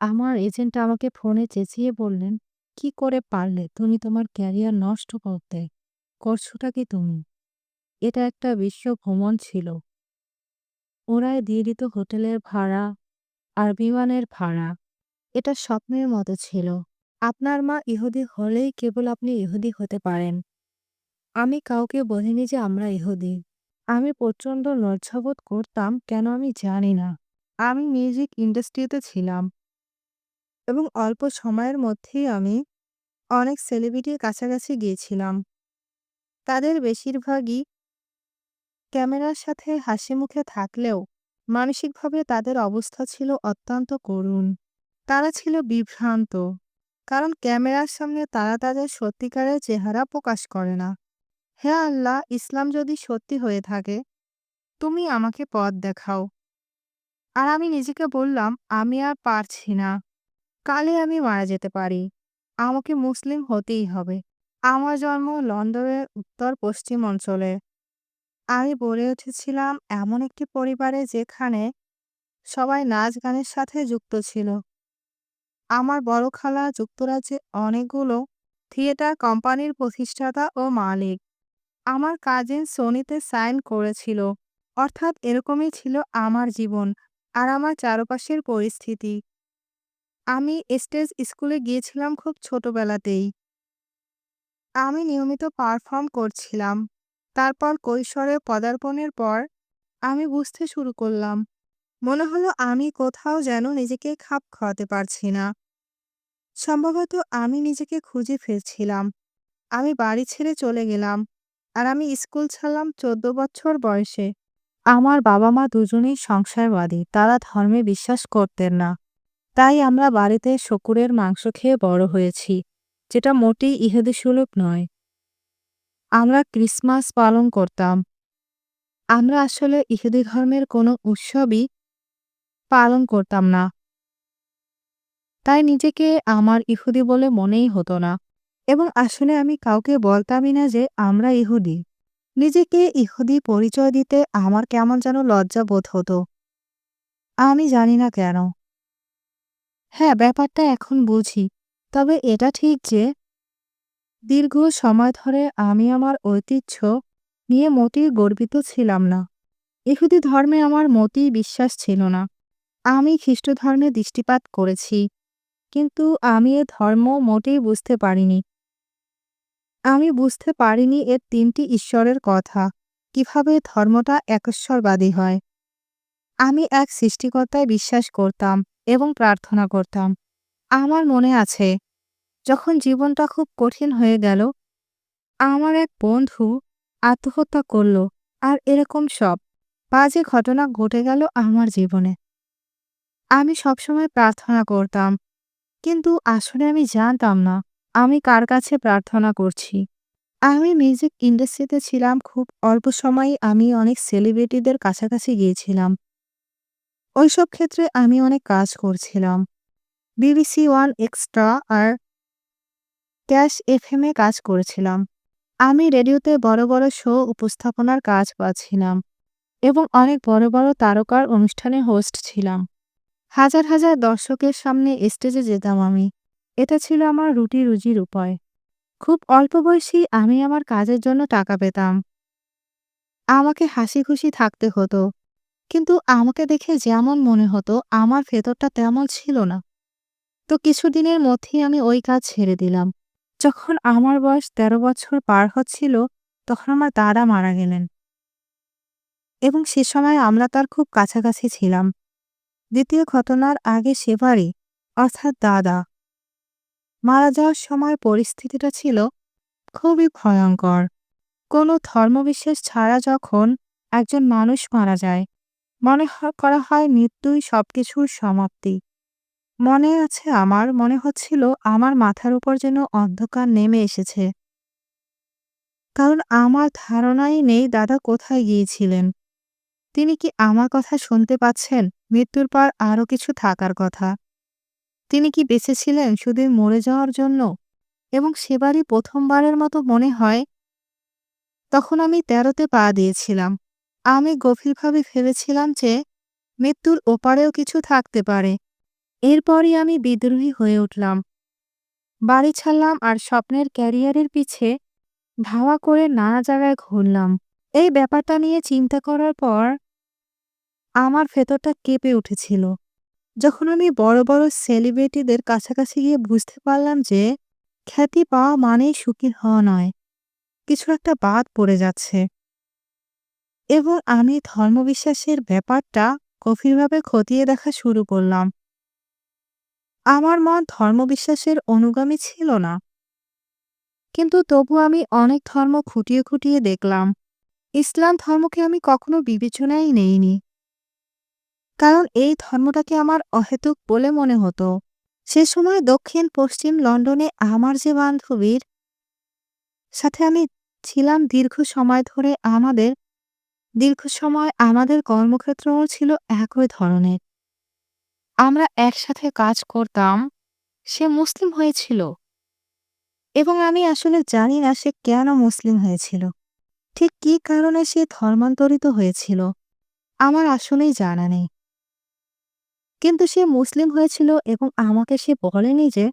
আমার এজেন্ট আমাকে ফোনে চেঁচিয়ে বললেন, "কি করে পারলে তুমি তোমার ক্যারিয়ার নষ্ট করতে? করছোটা কি তুমি?" এটা একটা বিশ্ব ভ্রমণ ছিল। ওরাই দিয়ে দিত হোটেলের ভাড়া আর বিমানের ভাড়া। এটা স্বপ্নের মতো ছিল। আপনার মা ইহুদি হলেই কেবল আপনি ইহুদি হতে পারেন। আমি কাউকে বলিনি যে আমরা ইহুদি। আমি প্রচণ্ড লজ্জাবোধ করতাম কেন আমি জানি না। আমি মিউজিক ইন্ডাস্ট্রিতে ছিলাম এবং অল্প সময়ের মধ্যেই আমি অনেক সেলিব্রিটির কাছাকাছি গিয়েছিলাম। তাদের বেশিরভাগই ক্যামেরার সাথে হাসিমুখে থাকলেও মানসিকভাবে তাদের অবস্থা ছিল অত্যন্ত করুণ। তারা ছিল বিভ্রান্ত। কারণ ক্যামেরার সামনে তারা তাদের সত্যিকারের চেহারা প্রকাশ করে না। হে আল্লাহ, ইসলাম যদি সত্যি হয়ে থাকে, তুমি আমাকে পথ দেখাও। আর আমি নিজেকে বললাম, আমি আর পারছি না। কালই আমি মারা যেতে পারি। আমাকে মুসলিম হতেই হবে। আমার জন্ম লন্ডনের উত্তর-পশ্চিম অঞ্চলে। আমি বেড়ে উঠেছিলাম, এমন একটি পরিবারে যেখানে সবাই নাচ-গানের সাথে যুক্ত ছিল। আমার বড় খালা যুক্তরাজ্যে অনেকগুলো থিয়েটার কোম্পানির প্রতিষ্ঠাতা ও মালিক। আমার কাজিন সোনিতে সাইন করেছিল। অর্থাৎ এরকমই ছিল আমার জীবন আর আমার চারপাশের পরিস্থিতি। আমি স্টেজ স্কুলে গিয়েছিলাম খুব ছোটবেলাতেই। আমি নিয়মিত পারফর্ম করছিলাম। তারপর কৈশোরে পদার্পণের পর আমি বুঝতে শুরু করলাম। মনে হলো আমি কোথাও যেন নিজেকে খাপ খাওয়াতে পারছি না। সম্ভবত আমি নিজেকে খুঁজে ফিরছিলাম। আমি বাড়ি ছেড়ে চলে গেলাম। আর আমি স্কুল ছাড়লাম ১৪ বছর বয়সে। আমার বাবা-মা দুজনেই সংসারবাদী। তারা ধর্মে বিশ্বাস করতেন না। তাই আমরা বাড়িতে শূকরের মাংস খেয়ে বড় হয়েছি, যেটা মোটেই ইহুদিসুলভ নয়। আমরা ক্রিসমাস পালন করতাম। আমরা আসলে ইহুদি ধর্মের কোনো উৎসবই পালন করতাম না। তাই নিজেকে আমার ইহুদি বলে মনেই হতো না এবং আসলে আমি কাউকে বলতামই না যে আমরা ইহুদি। নিজেকে ইহুদি পরিচয় দিতে আমার কেমন যেন লজ্জা বোধ হতো। আমি জানি না কেন। হ্যাঁ, ব্যাপারটা এখন বুঝি। তবে এটা ঠিক যে দীর্ঘ সময় ধরে আমি আমার ঐতিহ্য নিয়ে মোটেই গর্বিত ছিলাম না। ইহুদি ধর্মে আমার মোটেই বিশ্বাস ছিল না। আমি খ্রিস্ট ধর্মে দৃষ্টিপাত করেছি। কিন্তু আমি এ ধর্ম মোটেই বুঝতে পারিনি। আমি বুঝতে পারিনি এর তিনটি ঈশ্বরের কথা। কীভাবে ধর্মটা একশ্বরবাদী হয়। আমি এক সৃষ্টিকর্তায় বিশ্বাস করতাম এবং প্রার্থনা করতাম। আমার মনে আছে, যখন জীবনটা খুব কঠিন হয়ে গেল, আমার এক বন্ধু আত্মহত্যা করল আর এরকম সব বাজে ঘটনা ঘটে গেল আমার জীবনে। আমি সবসময় প্রার্থনা করতাম। কিন্তু আসলে আমি জানতাম না আমি কার কাছে প্রার্থনা করছি। আমি মিউজিক ইন্ডাস্ট্রিতে ছিলাম খুব অল্প সময়েই আমি অনেক সেলিব্রিটিদের কাছাকাছি গিয়েছিলাম। ওইসব ক্ষেত্রে আমি অনেক কাজ করছিলাম। বিবিসি ওয়ান এক্সট্রা আর ক্যাশ এফএম কাজ করেছিলাম। আমি রেডিওতে বড়, বড় শো উপস্থাপনার কাজ পাচ্ছিলাম এবং অনেক বড়, বড় তারকার অনুষ্ঠানে হোস্ট ছিলাম। হাজার, হাজার দর্শকের সামনে স্টেজে যেতাম আমি। এটা ছিল আমার রুটি-রুজির উপায়। খুব অল্প বয়সী আমি আমার কাজের জন্য টাকা পেতাম। আমাকে হাসি খুশি থাকতে হতো। কিন্তু আমাকে দেখে যেমন মনে হতো আমার ভেতরটা তেমন ছিল না। তো কিছুদিনের মধ্যেই আমি ওই কাজ ছেড়ে দিলাম। যখন আমার বয়স ১৩ বছর পার হচ্ছিল তখন আমার দাদা মারা গেলেন। এবং সে সময় আমরা তার খুব কাছাকাছি ছিলাম। দ্বিতীয় ঘটনার আগে সেবারই অর্থাৎ দাদা মারা যাওয়ার সময় পরিস্থিতিটা ছিল খুবই ভয়ঙ্কর। কোনো ধর্মবিশ্বাস ছাড়া যখন একজন মানুষ মারা যায়, মনে করা হয় মৃত্যুই সবকিছুর সমাপ্তি। মনে আছে আমার, মনে হচ্ছিল আমার মাথার উপর যেন অন্ধকার নেমে এসেছে। কারণ আমার ধারণাই নেই দাদা কোথায় গিয়েছিলেন। তিনি কি আমার কথা শুনতে পাচ্ছেন? মৃত্যুর পর আরও কিছু থাকার কথা। তিনি কি বেঁচে ছিলেন শুধু মরে যাওয়ার জন্য? এবং সেবারই প্রথমবারের মতো মনে হয় তখন আমি তেরোতে পা দিয়েছিলাম। আমি গভীরভাবে ভেবেছিলাম যে মৃত্যুর ওপারেও কিছু থাকতে পারে। এরপরই আমি বিদ্রোহী হয়ে উঠলাম। বাড়ি ছাড়লাম আর স্বপ্নের ক্যারিয়ারের পিছে ধাওয়া করে নানা জায়গায় ঘুরলাম। এই ব্যাপারটা নিয়ে চিন্তা করার পর আমার ভেতরটা কেঁপে উঠেছিল। যখন আমি বড় বড় সেলিব্রিটিদের কাছাকাছি গিয়ে বুঝতে পারলাম যে খ্যাতি পাওয়া মানেই সুখী হওয়া নয়, কিছু একটা বাদ পড়ে যাচ্ছে। এবং আমি ধর্মবিশ্বাসের ব্যাপারটা গভীরভাবে খতিয়ে দেখা শুরু করলাম। আমার মন ধর্মবিশ্বাসের অনুগামী ছিল না। কিন্তু তবু আমি অনেক ধর্ম খুঁটিয়ে খুঁটিয়ে দেখলাম। ইসলাম ধর্মকে আমি কখনো বিবেচনাই নেইনি। কারণ এই ধর্মটাকে আমার অহেতুক বলে মনে হতো। সে সময় দক্ষিণ পশ্চিম লন্ডনে আমার যে বান্ধবীর সাথে আমি ছিলাম দীর্ঘ সময় ধরে আমাদের দীর্ঘ সময় আমাদের কর্মক্ষেত্রও ছিল একই ধরনের। আমরা একসাথে কাজ করতাম, সে মুসলিম হয়েছিল। এবং আমি আসলে জানি না সে কেন মুসলিম হয়েছিল। ঠিক কী কারণে সে ধর্মান্তরিত হয়েছিল, আমার আসলেই জানা নেই। কিন্তু সে মুসলিম হয়েছিল এবং আমাকে সে বলেনি যে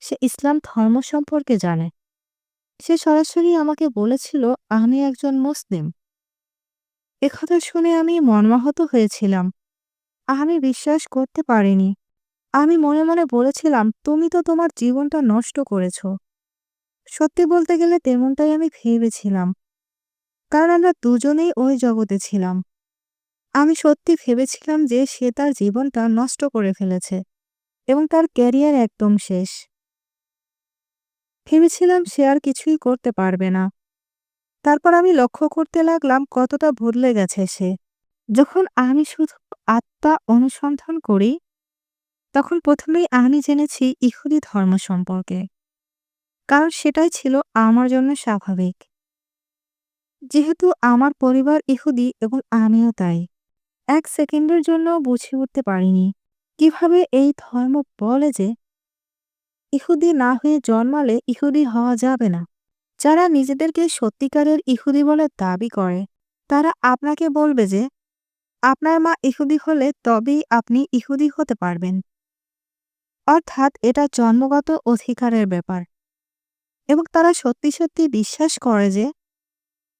সে ইসলাম ধর্ম সম্পর্কে জানে। সে সরাসরি আমাকে বলেছিল, আমি একজন মুসলিম। একথা শুনে আমি মর্মাহত হয়েছিলাম। আমি বিশ্বাস করতে পারিনি। আমি মনে মনে বলেছিলাম, তুমি তো তোমার জীবনটা নষ্ট করেছ। সত্যি বলতে গেলে তেমনটাই আমি ভেবেছিলাম। কারণ আমরা দুজনেই ওই জগতে ছিলাম। আমি সত্যি ভেবেছিলাম যে সে তার জীবনটা নষ্ট করে ফেলেছে এবং তার ক্যারিয়ার একদম শেষ। ভেবেছিলাম সে আর কিছুই করতে পারবে না। তারপর আমি লক্ষ্য করতে লাগলাম কতটা বদলে গেছে সে। যখন আমি শুধু আত্মা অনুসন্ধান করি, তখন প্রথমেই আমি জেনেছি ইহুদি ধর্ম সম্পর্কে, কারণ সেটাই ছিল আমার জন্য স্বাভাবিক। যেহেতু আমার পরিবার ইহুদি এবং আমিও তাই, এক সেকেন্ডের জন্য বুঝে উঠতে পারিনি কীভাবে এই ধর্ম বলে যে ইহুদি না হয়ে জন্মালে ইহুদি হওয়া যাবে না। যারা নিজেদেরকে সত্যিকারের ইহুদি বলে দাবি করে, তারা আপনাকে বলবে যে, আপনার মা ইহুদি হলে তবেই আপনি ইহুদি হতে পারবেন। অর্থাৎ এটা জন্মগত অধিকারের ব্যাপার। এবং তারা সত্যি সত্যি বিশ্বাস করে যে,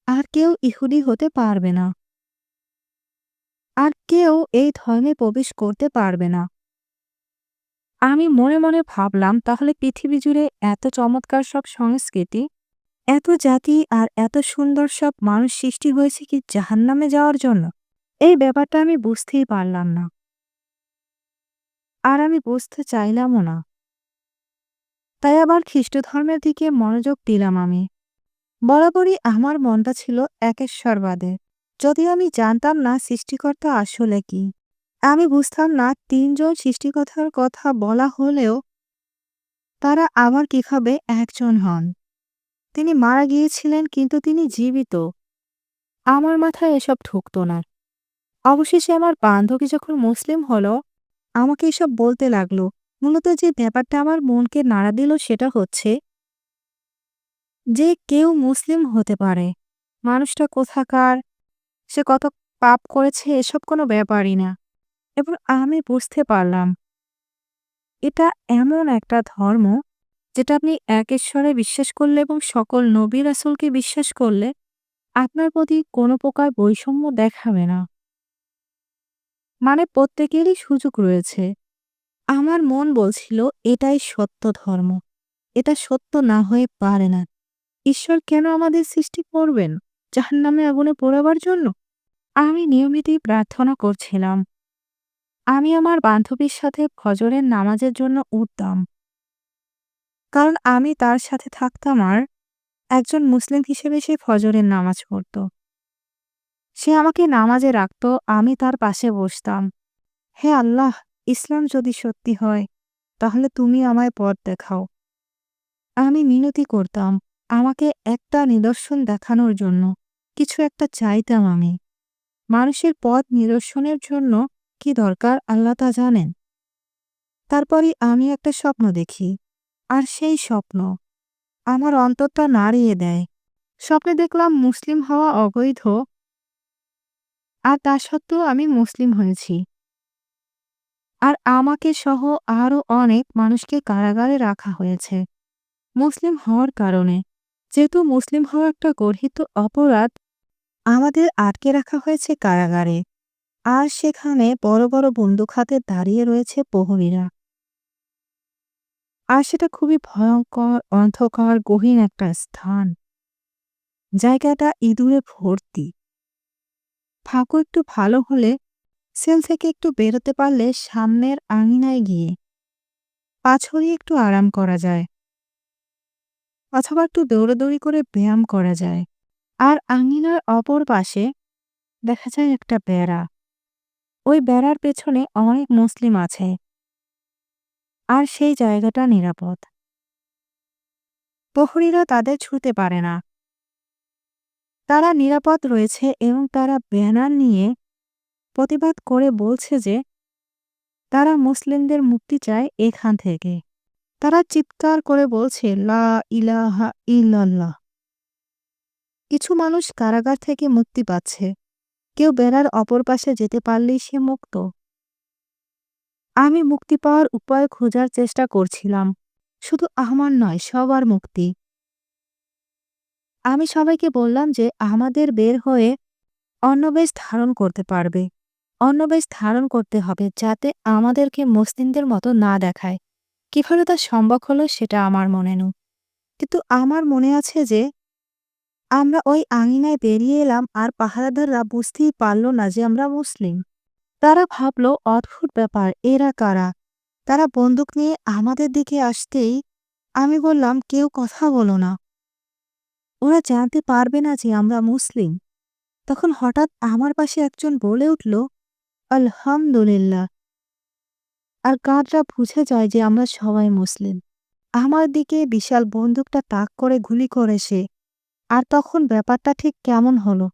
আর কেউ ইহুদি হতে পারবে না। আর কেউ এই ধর্মে প্রবেশ করতে পারবে না। আমি মনে মনে ভাবলাম, তাহলে পৃথিবী জুড়ে এত চমৎকার সব সংস্কৃতি এত জাতি আর এত সুন্দর সব মানুষ সৃষ্টি হয়েছে কি জাহান্নামে যাওয়ার জন্য? এই ব্যাপারটা আমি বুঝতেই পারলাম না। আর আমি বুঝতে চাইলামও না। তাই আবার খ্রিস্ট ধর্মের দিকে মনোযোগ দিলাম আমি। বরাবরই আমার মনটা ছিল একেশ্বরবাদে। যদিও আমি জানতাম না সৃষ্টিকর্তা আসলে কি। আমি বুঝতাম না তিনজন সৃষ্টিকর্তার কথা বলা হলেও তারা আবার কীভাবে একজন হন। তিনি মারা গিয়েছিলেন, কিন্তু তিনি জীবিত। আমার মাথায় এসব ঢুকত না। অবশেষে আমার বান্ধবী যখন মুসলিম হলো, আমাকে এসব বলতে লাগল, মূলত যে ব্যাপারটা আমার মনকে নাড়া দিল সেটা হচ্ছে যে কেউ মুসলিম হতে পারে। মানুষটা কোথাকার, সে কত পাপ করেছে, এসব কোনো ব্যাপারই না। এবং আমি বুঝতে পারলাম। এটা এমন একটা ধর্ম যেটা আপনি এক ঈশ্বরে বিশ্বাস করলে এবং সকল নবী রাসুলকে বিশ্বাস করলে আপনার প্রতি কোনো প্রকার বৈষম্য দেখাবে না। মানে প্রত্যেকেরই সুযোগ রয়েছে। আমার মন বলছিল, এটাই সত্য ধর্ম। এটা সত্য না হয়ে পারে না। ঈশ্বর কেন আমাদের সৃষ্টি করবেন? যাহার জাহান্নামে আগুনে পোড়াবার জন্য? আমি নিয়মিতই প্রার্থনা করছিলাম। আমি আমার বান্ধবীর সাথে ফজরের নামাজের জন্য উঠতাম। কারণ আমি তার সাথে থাকতাম আর একজন মুসলিম হিসেবে সে ফজরের নামাজ পড়ত। সে আমাকে নামাজে রাখত, আমি তার পাশে বসতাম। হে আল্লাহ, ইসলাম যদি সত্যি হয়, তাহলে তুমি আমায় পথ দেখাও। আমি মিনতি করতাম, আমাকে একটা নিদর্শন দেখানোর জন্য, কিছু একটা চাইতাম আমি। মানুষের পথ নিদর্শনের জন্য কি দরকার আল্লাহ তা জানেন? তারপরই আমি একটা স্বপ্ন দেখি। আর সেই স্বপ্ন। আমার অন্তরটা নাড়িয়ে দেয়। স্বপ্নে দেখলাম মুসলিম হওয়া অবৈধ। আর তা সত্ত্বেও আমি মুসলিম হয়েছি। আর আমাকে সহ আরও অনেক মানুষকে কারাগারে রাখা হয়েছে। মুসলিম হওয়ার কারণে। যেহেতু মুসলিম হওয়া একটা গর্হিত অপরাধ, আমাদের আটকে রাখা হয়েছে কারাগারে। আর সেখানে বড় বড় বন্দুক হাতে দাঁড়িয়ে রয়েছে প্রহরীরা। আর সেটা খুবই ভয়ঙ্কর, অন্ধকার, গহীন একটা স্থান। জায়গাটা ইঁদুরে ভর্তি। ফাঁকু একটু ভালো হলে সেল থেকে একটু বেরোতে পারলে সামনের আঙিনায় গিয়ে পাছড়ি একটু আরাম করা যায়। অথবা একটু দৌড়াদৌড়ি করে ব্যায়াম করা যায়। আর আঙিনার অপর পাশে দেখা যায় একটা বেড়া। ওই বেড়ার পেছনে অনেক মুসলিম আছে। আর সেই জায়গাটা নিরাপদ। প্রহরীরা তাদের ছুঁতে পারে না। তারা নিরাপদ রয়েছে এবং তারা ব্যানার নিয়ে প্রতিবাদ করে বলছে যে, তারা মুসলিমদের মুক্তি চায় এখান থেকে। তারা চিৎকার করে বলছে, লা ইলাহা ইল্লাল্লাহ। কিছু মানুষ কারাগার থেকে মুক্তি পাচ্ছে। কেউ বেড়ার অপর পাশে যেতে পারলেই সে মুক্ত। আমি মুক্তি পাওয়ার উপায় খোঁজার চেষ্টা করছিলাম। শুধু আমার নয়, সবার মুক্তি। আমি সবাইকে বললাম যে, আমাদের বের হয়ে অন্নবেশ ধারণ করতে পারবে। অন্নবেশ ধারণ করতে হবে যাতে আমাদেরকে মুসলিমদের মতো না দেখায়। কীভাবে তা সম্ভব হলো সেটা আমার মনে নু কিন্তু আমার মনে আছে যে, আমরা ওই আঙিনায় বেরিয়ে এলাম আর পাহারাদাররা বুঝতেই পারল না যে আমরা মুসলিম। তারা ভাবল, অদ্ভুত ব্যাপার, এরা কারা? তারা বন্দুক নিয়ে আমাদের দিকে আসতেই আমি বললাম, কেউ কথা বলো না। ওরা জানতে পারবে না যে আমরা মুসলিম। তখন হঠাৎ আমার পাশে একজন বলে উঠল, আলহামদুলিল্লাহ। আর কাঁধরা বুঝে যায় যে আমরা সবাই মুসলিম। আমার দিকে বিশাল বন্দুকটা তাক করে গুলি করে সে। আর তখন ব্যাপারটা ঠিক কেমন হলো?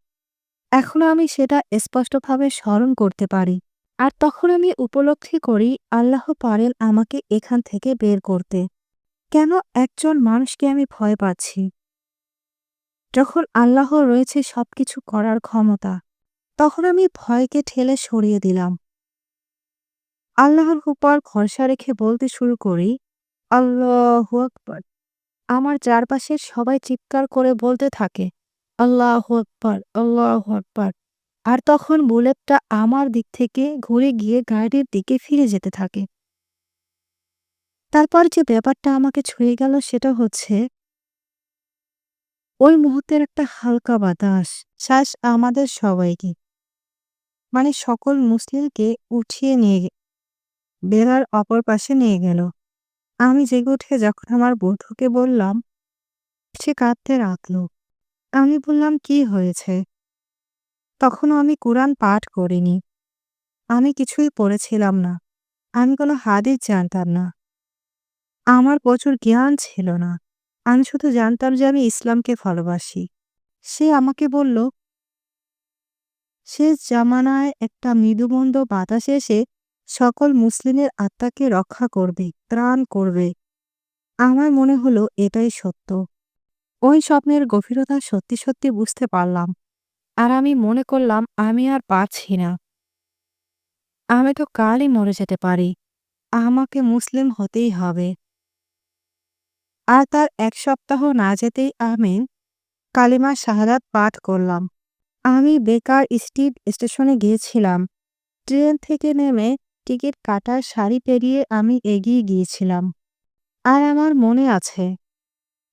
এখনও আমি সেটা স্পষ্টভাবে স্মরণ করতে পারি। আর তখন আমি উপলব্ধি করি, আল্লাহ পারেন আমাকে এখান থেকে বের করতে। কেন একজন মানুষকে আমি ভয় পাচ্ছি? যখন আল্লাহ রয়েছে সবকিছু করার ক্ষমতা, তখন আমি ভয়কে ঠেলে সরিয়ে দিলাম। আল্লাহর উপর ভরসা রেখে বলতে শুরু করি, আল্লাহ আকবর। আমার চারপাশের সবাই চিৎকার করে বলতে থাকে। আল্লাহ আকবর আল্লাহ আকবর। আর তখন বুলেটটা আমার দিক থেকে ঘুরে গিয়ে গাড়ির দিকে ফিরে যেতে থাকে। তারপর যে ব্যাপারটা আমাকে ছুঁয়ে গেল সেটা হচ্ছে, ওই মুহূর্তের একটা হালকা বাতাস, শ্বাস আমাদের সবাইকে মানে সকল মুসলিমকে উঠিয়ে নিয়ে বেড়ার অপর পাশে নিয়ে গেল। আমি জেগে উঠে যখন আমার বন্ধুকে বললাম, সে কাঁদতে রাখল। আমি বললাম, কি হয়েছে? তখনও আমি কোরআন পাঠ করিনি। আমি কিছুই পড়েছিলাম না। আমি কোনো হাদিস জানতাম না। আমার প্রচুর জ্ঞান ছিল না। আমি শুধু জানতাম যে আমি ইসলামকে ভালোবাসি। সে আমাকে বলল, শেষ জামানায় একটা মৃদুমন্দ বাতাস এসে সকল মুসলিমের আত্মাকে রক্ষা করবে, ত্রাণ করবে। আমার মনে হলো, এটাই সত্য। ওই স্বপ্নের গভীরতা সত্যি সত্যি বুঝতে পারলাম। আর আমি মনে করলাম, আমি আর পারছি না। আমি তো কালই মরে যেতে পারি। আমাকে মুসলিম হতেই হবে। আর তার এক সপ্তাহ না যেতেই আমি কালিমা শাহাদাত পাঠ করলাম। আমি বেকার স্ট্রিট স্টেশনে গিয়েছিলাম। ট্রেন থেকে নেমে টিকিট কাটার সারি পেরিয়ে আমি এগিয়ে গিয়েছিলাম। আর আমার মনে আছে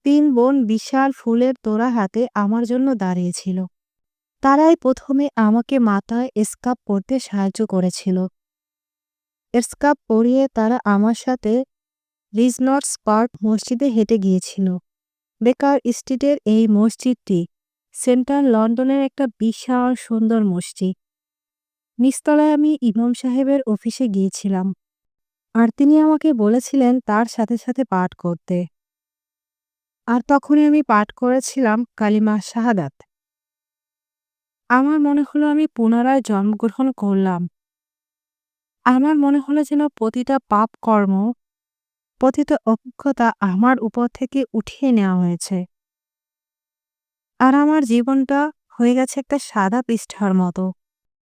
তিন বোন বিশাল ফুলের তোড়া হাতে আমার জন্য দাঁড়িয়েছিল। তারাই প্রথমে আমাকে মাথায় স্কাপ পরতে সাহায্য করেছিল। স্কাপ পরিয়ে তারা আমার সাথে রিজনটস পার্ক মসজিদে হেঁটে গিয়েছিল। বেকার স্ট্রিটের এই মসজিদটি সেন্ট্রাল লন্ডনের একটা বিশাল সুন্দর মসজিদ। নিস্তলায় আমি ইমাম সাহেবের অফিসে গিয়েছিলাম। আর তিনি আমাকে বলেছিলেন তার সাথে সাথে পাঠ করতে। আর তখনই আমি পাঠ করেছিলাম কালিমা শাহাদাত। আমার মনে হলো আমি পুনরায় জন্মগ্রহণ করলাম। আমার মনে হলো যেন প্রতিটা পাপ কর্ম, প্রতিটা অভিজ্ঞতা আমার উপর থেকে উঠিয়ে নেওয়া হয়েছে। আর আমার জীবনটা হয়ে গেছে একটা সাদা পৃষ্ঠার মতো।